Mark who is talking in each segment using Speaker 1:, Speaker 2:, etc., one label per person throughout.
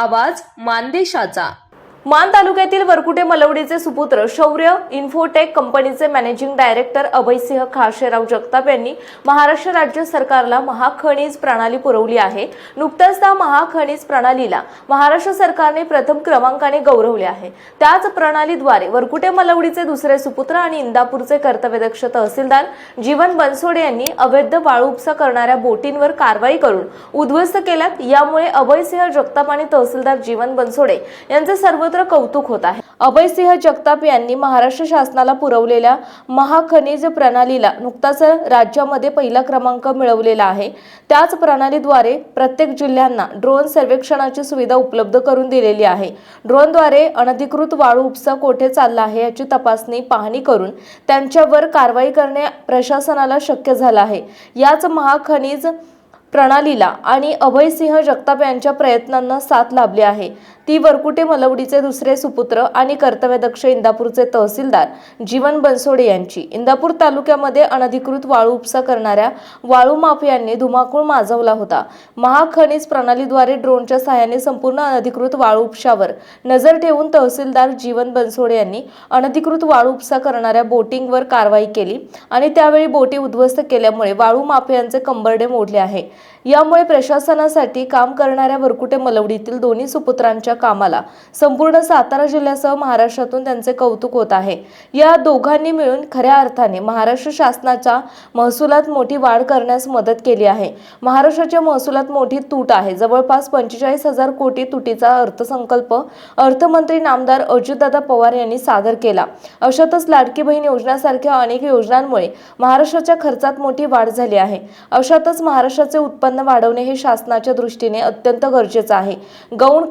Speaker 1: आवाज मानदेशाचा. मान तालुक्यातील वरकुटे मलवडीचे सुपुत्र शौर्य इन्फोटेक कंपनीचे मॅनेजिंग डायरेक्टर अभयसिंह खाशेराव जगताप यांनी महाराष्ट्र राज्य सरकारला महाखनिज प्रणाली पुरवली आहे. नुकत्याच त्या महाखनिज प्रणालीला महाराष्ट्र सरकारने प्रथम क्रमांकाने गौरवले आहे. त्याच प्रणालीद्वारे वरकुटे मलवडीचे दुसरे सुपुत्र आणि इंदापूरचे कर्तव्यदक्ष तहसीलदार जीवन बनसोडे यांनी अवैध वाळू उपसा करणाऱ्या बोटींवर कारवाई करून उद्ध्वस्त केल्यात. यामुळे अभयसिंह जगताप आणि तहसीलदार जीवन बनसोडे यांचे सर्व सर्वत्र कौतुक होत आहे. अभयसिंह जगताप यांनी महाराष्ट्र शासनाला पुरवलेल्या महाखनिज प्रणालीला नुकताच राज्यामध्ये पहिला क्रमांक मिळवलेला आहे. त्याच प्रणालीद्वारे प्रत्येक जिल्ह्यांना ड्रोन सर्वेक्षणाची सुविधा उपलब्ध करून दिलेली आहे. ड्रोनद्वारे अनधिकृत वाळू उपसा कोठे चालला आहे याची तपासणी पाहणी करून त्यांच्यावर कारवाई करणे प्रशासनाला शक्य झालं आहे. याच महाखनिज प्रणालीला आणि अभयसिंह जगताप यांच्या प्रयत्नांना साथ लाभली आहे. ती वरकुटे मलवडीचे दुसरे सुपुत्र आणि कर्तव्यदक्ष इंदापूरचे तहसीलदार जीवन बनसोडे यांची. इंदापूर तालुक्यामध्ये अनधिकृत वाळू उपसा करणाऱ्या वाळू माफियांनी धुमाकूळ माजवला होता. महाखनिज प्रणालीद्वारे ड्रोनच्या सहाय्याने संपूर्ण अनधिकृत वाळू उपशावर नजर ठेवून तहसीलदार जीवन बनसोडे यांनी अनधिकृत वाळू उपसा करणाऱ्या बोटिंगवर कारवाई केली आणि त्यावेळी बोटी उद्ध्वस्त केल्यामुळे वाळू माफियांचे कंबरडे मोडले आहे. यामुळे प्रशासनासाठी काम करणाऱ्या वरकुटे मलवडीतील दोन्ही सुपुत्रांच्या कामाला. संपूर्ण सातारा जिल्ह्यासह महाराष्ट्रातून त्यांचे कौतुक होत आहे. या दोघांनी मिळून खऱ्या अर्थाने महाराष्ट्र शासनाच्या महसुलात मोठी वाढ करण्यास मदत केली आहे. महाराष्ट्राच्या महसुलात मोठी तूट आहे. जवळपास पंचेचाळीस हजार कोटी तुटीचा अर्थसंकल्प अर्थमंत्री नामदार अजितदादा पवार यांनी सादर केला. अशातच लाडकी बहीण योजनासारख्या अनेक योजनांमुळे महाराष्ट्राच्या खर्चात मोठी वाढ झाली आहे. अशातच महाराष्ट्राचे उत्पन्न वाढवणे हे शासनाच्या दृष्टीने अत्यंत गरजेचं आहे. गौण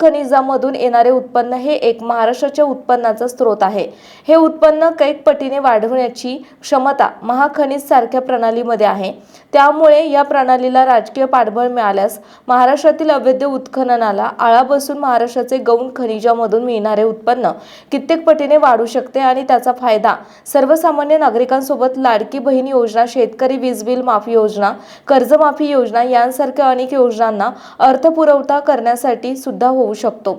Speaker 1: खनिजामधून येणारे उत्पन्न हे एक महाराष्ट्राच्या उत्पन्नाचा स्रोत आहे. हे उत्पन्न कैक पटीने वाढवण्याची क्षमता महाखनिज सारख्या प्रणालीमध्ये आहे. त्यामुळे या प्रणालीला राजकीय पाठबळ मिळाल्यास महाराष्ट्रातील अवैध उत्खननाला आळा बसून महाराष्ट्राचे गौण खनिजामधून मिळणारे उत्पन्न कित्येक पटीने वाढू शकते आणि त्याचा फायदा सर्वसामान्य नागरिकांसोबत लाडकी बहीण योजना शेतकरी वीज बिल माफी योजना कर्जमाफी योजना यांसारख्या अनेक योजनांना अर्थपुरवठा करण्यासाठी सुद्धा होऊ शकतो.